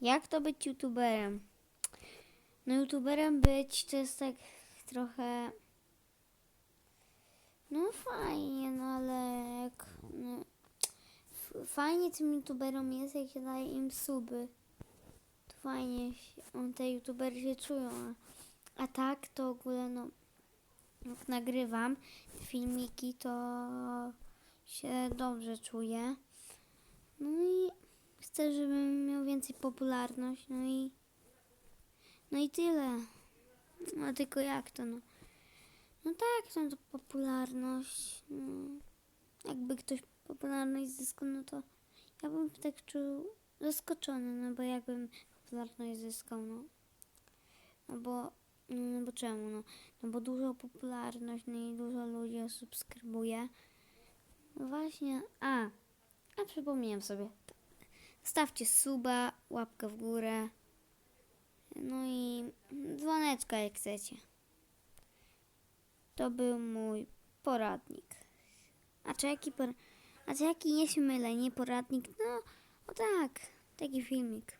Jak to być youtuberem? No youtuberem być to jest tak trochę... No fajnie, no ale jak... No, fajnie tym youtuberom jest, jak się daje im suby. To fajnie, on, te youtubery się czują. A, a tak to w ogóle no... Jak nagrywam filmiki, to się dobrze czuję. No i chcę, żebym miał więcej popularność, no i no i tyle. No tylko jak to no? No tak, no to popularność. No. Jakby ktoś popularność zyskał, no to ja bym tak czuł zaskoczony, no bo jakbym popularność zyskał, no. No bo, no, no bo czemu, no? No bo dużo popularność, no i dużo ludzi subskrybuje. No właśnie, a, a przypomniałem sobie. Stawcie suba, łapkę w górę. No i dzwoneczka jak chcecie. To był mój poradnik. A czy jaki por... A czy jaki nie się mylę, nie poradnik? No, o tak, taki filmik.